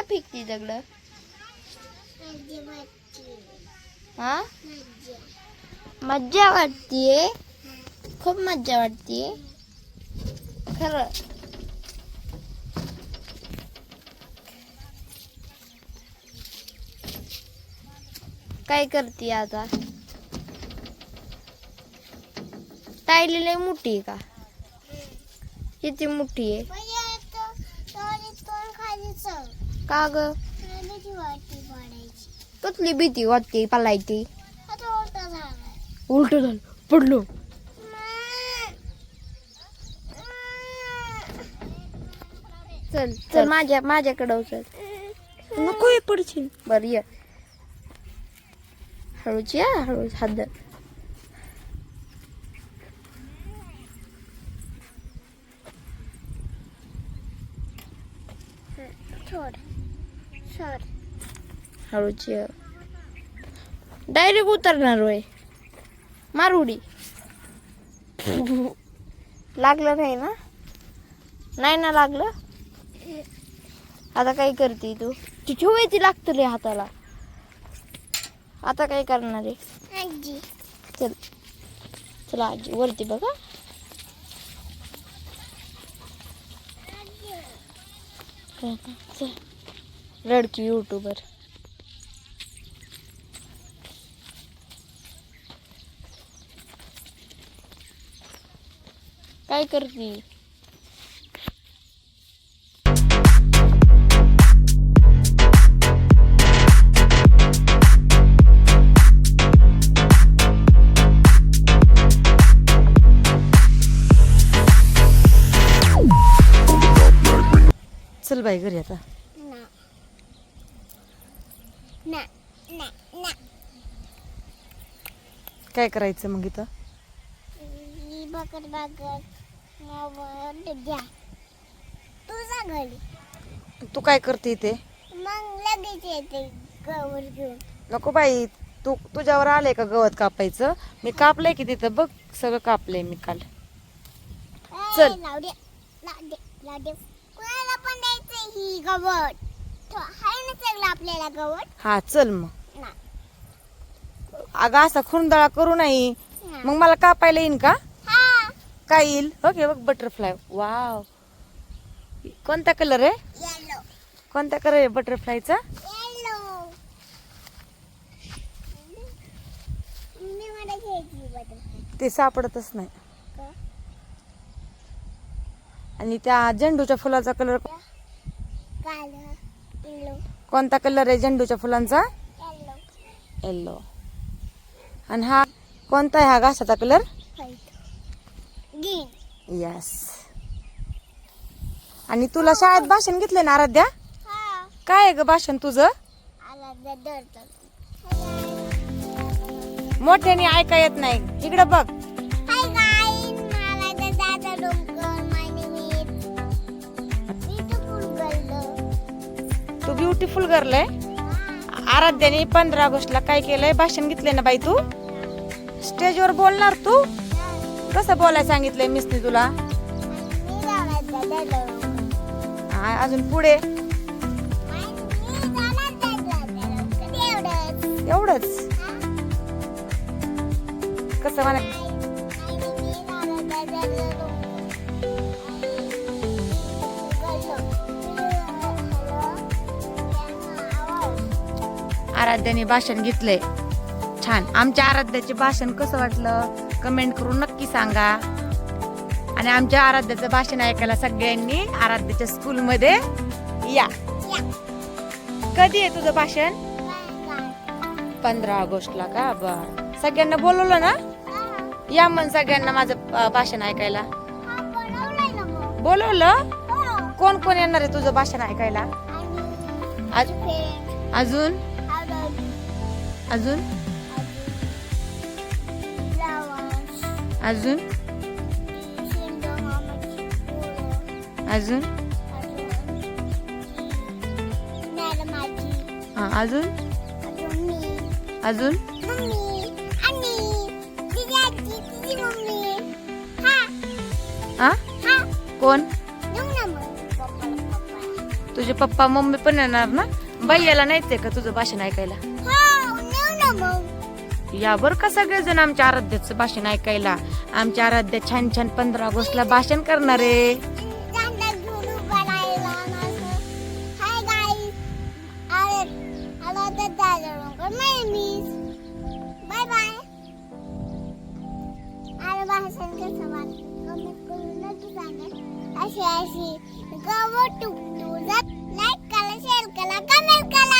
का फेकती दगड? हा? मज्जा वाटतीये? खूप मज्जा वाटतीये. खर. काय करते आता? टायली लय मोठी आहे का? किती मोठी आहे? का ग? कसली भीती वाटते पलायची उलट झालं पडलो. चल चल माझ्या माझ्याकडं चल नको ये पडशील. बर ये. हळूच या हळूच हात धर. हळूच. डायरेक्ट उतरणार होय. मार उडी. लागलं नाही ना? नाही ना लागलं? आता काय करते तू? ती ठेवायची लागतं रे हाताला. आता काय करणार आहे? चल. चला आजी वरती बघा. चल. रडकी यूट्यूबर काय करते? चल बाई घरी आता. काय करायचं मग इथं? बघत बघत मोबाईल घ्या. तुझा घरी. तू काय करते इथे? मग लगेच येते गवर घेऊन. नको बाई तू तुझ्यावर आलंय का गवत कापायचं? मी कापलंय की तिथं बघ सगळं कापलंय मी काल. चल. लावू दे लावू दे लावू दे. कुणाला पण द्यायचं ही गवत? तो आपल्याला गवत? हा चल मग. अगं असा खुंदळा करू नाही. मग मला कापायला येईन का? हा. काय येईल? ओके बघ बटरफ्लाय वाव कोणता कलर आहे? येलो कोणता कलर आहे बटरफ्लायचा ते सापडतच नाही. आणि त्या झेंडूच्या फुलाचा कलर कोणता कलर आहे झेंडूच्या फुलांचा? येलो येल्लो आणि हा कोणता आहे हा घासाचा कलर? यस आणि तुला शाळेत भाषण घेतलंय ना आराध्या? हा. काय आहे ग भाषण तुझं? मोठ्याने ऐका येत नाही. इकडं बघ. ब्युटिफुल गर्ल आहे. आराध्याने पंधरा ऑगस्टला काय केलंय? भाषण घेतलंय ना बाई तू? स्टेजवर बोलणार तू? कसं बोलायला सांगितलंय मिसने तुला? अजून पुढे? एवढंच एवढंच. कसं म्हणा आराध्याने भाषण घेतलंय. छान. आमच्या आराध्याचे भाषण कसं वाटलं? कमेंट करून नक्की सांगा. आणि आमच्या आराध्याचं भाषण ऐकायला सगळ्यांनी आराध्याच्या स्कूलमध्ये या. कधी आहे तुझं भाषण? पंधरा ऑगस्टला का? बर. सगळ्यांना बोलवलं ना? या मग सगळ्यांना माझं भाषण ऐकायला. बोलवलं? कोण कोण येणार आहे तुझं भाषण ऐकायला? अजून? अजून? अजून? अजून? अजून? अजून? कोण? तुझे पप्पा मम्मी पण येणार ना? भैयाला नाहीच आहे का तुझं भाषण ऐकायला? या बरं का सगळेजण आमच्या आराध्याचं भाषण ऐकायला. आमच्या आराध्या छान छान पंधरा ऑगस्टला भाषण करणार आहे. बाय बाय अशी अशी जात Sacame el calamar.